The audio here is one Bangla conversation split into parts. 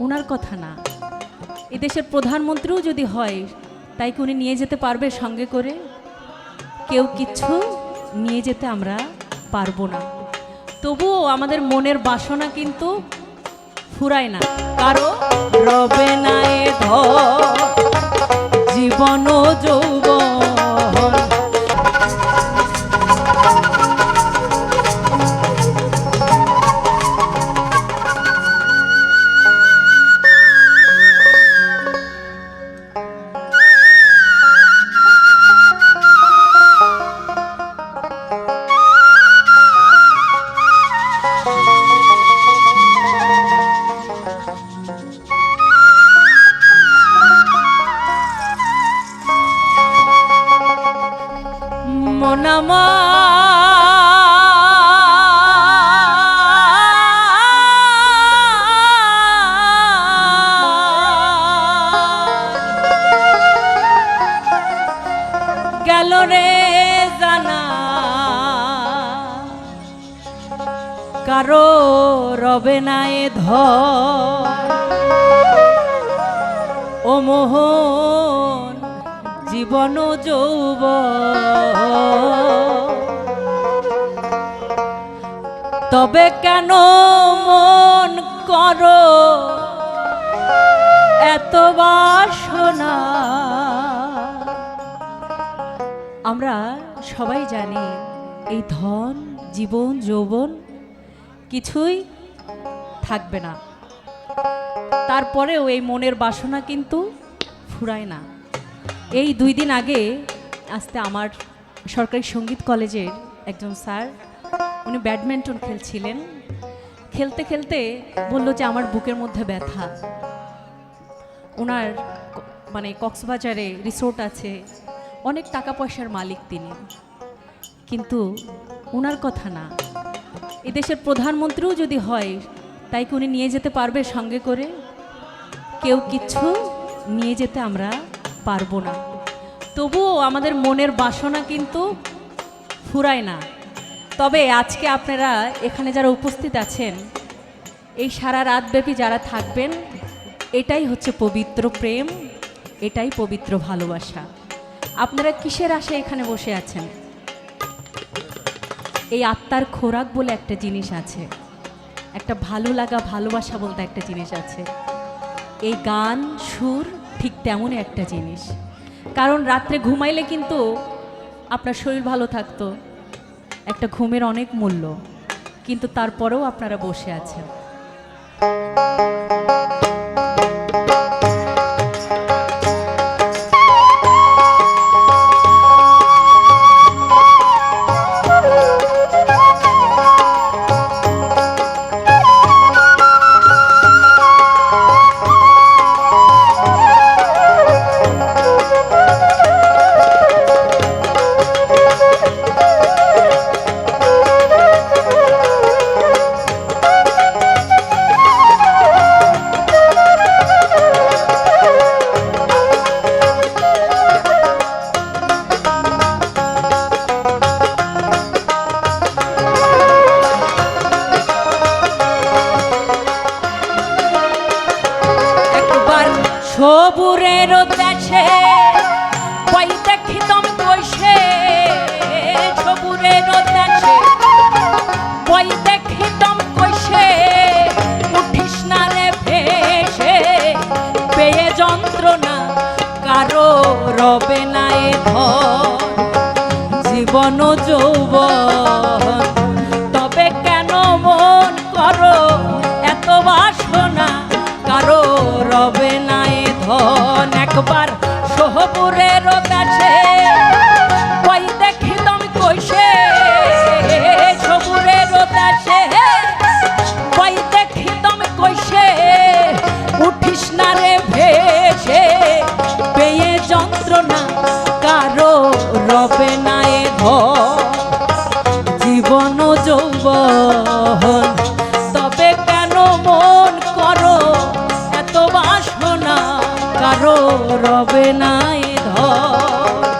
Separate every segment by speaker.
Speaker 1: ওনার কথা না। এদেশের প্রধানমন্ত্রীও যদি হয়, তাই কি উনি নিয়ে যেতে পারবে সঙ্গে করে? কেউ কিছু নিয়ে যেতে আমরা পারব না। তবুও আমাদের মনের বাসনা কিন্তু ফুরায় না। কারও রবে না এ জীবন যৌবন মনামা গেল রে জানা। কারও রবে না ধর। ও মোহন জীবন যৌব তবে কেন মন করো এত বাসনা? আমরা সবাই জানি এই ধন, জীবন, যৌবন কিছুই থাকবে না। তারপরেও এই মনের বাসনা কিন্তু ফুরায় না। এই দুই দিন আগে আসতে আমার সরকারি সংগীত কলেজের একজন স্যার, উনি ব্যাডমিন্টন খেলছিলেন। খেলতে খেলতে বলল যে আমার বুকের মধ্যে ব্যথা। ওনার মানে কক্সবাজারে রিসোর্ট আছে, অনেক টাকা পয়সার মালিক তিনি। কিন্তু ওনার কথা না। এদেশের প্রধানমন্ত্রীও যদি হয়, তাই কি উনি নিয়ে যেতে পারবে সঙ্গে করে? কেউ কিছু নিয়ে যেতে আমরা পারব না। তবুও আমাদের মনের বাসনা কিন্তু ফুরায় না। তবে আজকে আপনারা এখানে যারা উপস্থিত আছেন, এই সারা রাতব্যাপী যারা থাকবেন, এটাই হচ্ছে পবিত্র প্রেম, এটাই পবিত্র ভালোবাসা। আপনারা কিসের আশায় এখানে বসে আছেন? এই আত্মার খোরাক বলে একটা জিনিস আছে। একটা ভালো লাগা, ভালোবাসা বলতে একটা জিনিস আছে। এই গান, সুর ঠিক তেমনই একটা জিনিস। কারণ রাত্রে ঘুমাইলে কিন্তু আপনার শরীর ভালো থাকতো, একটা ঘুমের অনেক মূল্য, কিন্তু তারপরেও আপনারা বসে আছেন। রবে নাই এ জীবন যৌব তবে কেন মন করো এত বাসনা? কারও রবে নাই ধন, একবার রবে নাই ধর।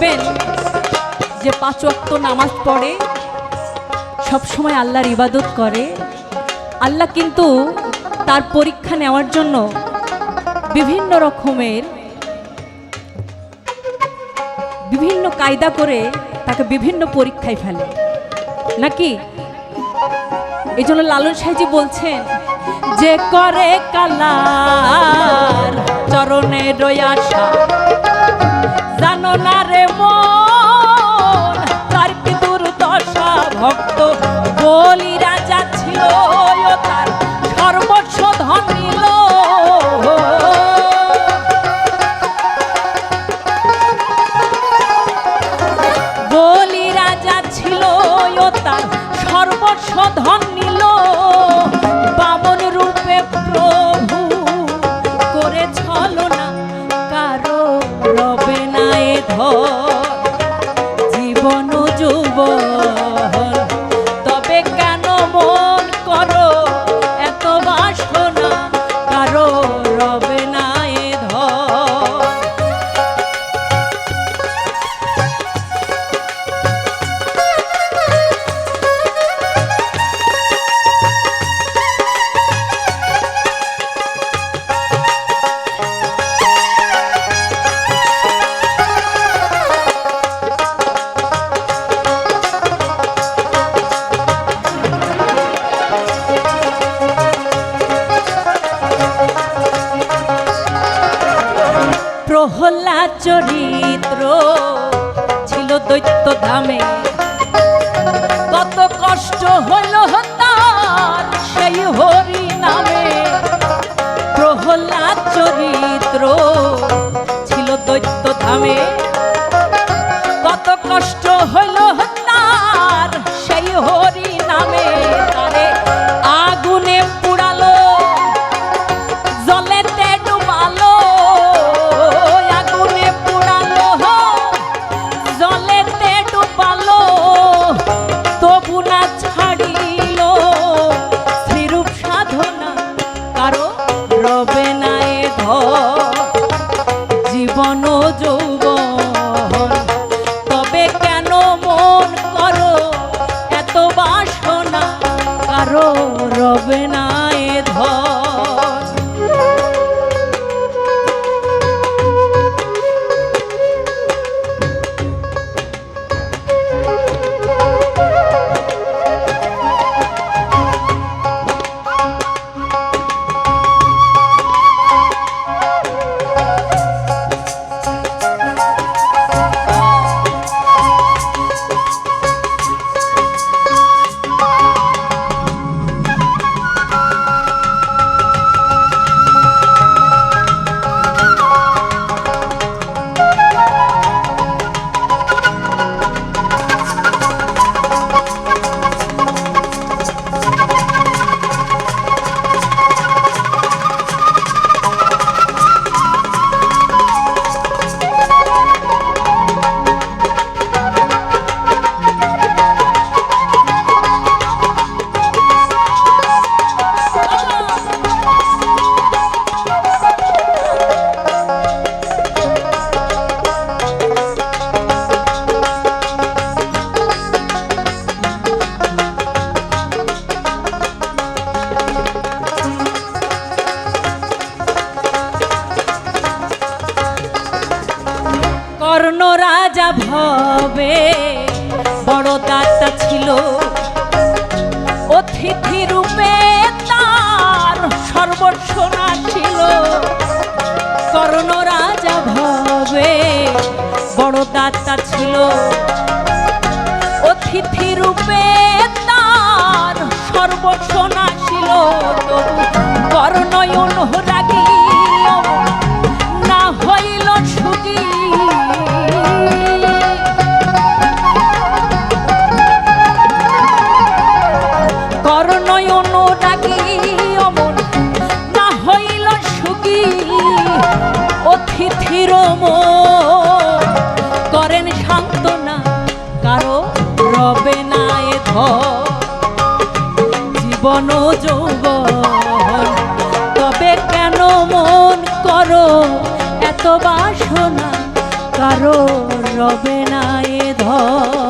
Speaker 1: দেখবেন যে পাঁচ ওয়াক্ত নামাজ পড়ে, সব সময় আল্লাহর ইবাদত করে। আল্লাহ কিন্তু তার পরীক্ষা নেওয়ার জন্য বিভিন্ন রকমের, বিভিন্ন কায়দা করে তাকে বিভিন্ন পরীক্ষায় ফেলে। নাকি? এই জন্য লালন সাহেজি বলছেন, যে করে কালার, চরণে রয়াসা জানো না রে মন? তার কি দুর্দশা? ভক্ত বলি রাজা ছিল তার সর্বস্ব ধন নিল। বলি রাজা ছিল তার প্রহ্লাদ চরিত্র ছিল দৈত্য ধামে। কত কষ্ট হইল তার সেই হরি নামে প্রহলা চরিত্র ছিল দৈত্য ধামে। রবে না। কর্ণ রাজা ভবে। বড় দাতা ছিল। অতিথি রূপে তার সর্বস্বনা ছিল। কর্ণ রাজা ভবে। বড় দাতা ছিল। মন করেন সান্ত্বনা, কারও রবে না এ জীবন যৌব তবে কেন মন করো? এত বাসনা, কারও রবে না এ ধর।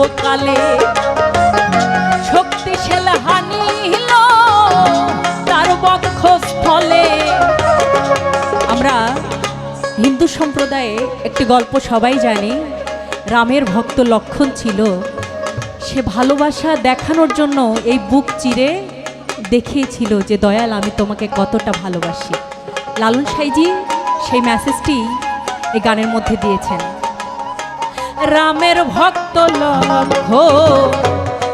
Speaker 1: সর্বকালে শক্তিশাল হানিল তার বক্ষস্থলে। আমরা হিন্দু সম্প্রদায়ে একটি গল্প সবাই জানি, রামের ভক্ত লক্ষণ ছিল সে ভালোবাসা দেখানোর জন্য এই বুক চিরে দেখিয়েছিল যে, দয়াল, আমি তোমাকে কতটা ভালোবাসি। লালন সাইজি সেই মেসেজটি এই গানের মধ্যে দিয়েছেন। রামের ভক্ত লক্ষ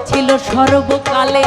Speaker 1: ছিল সর্বকালে।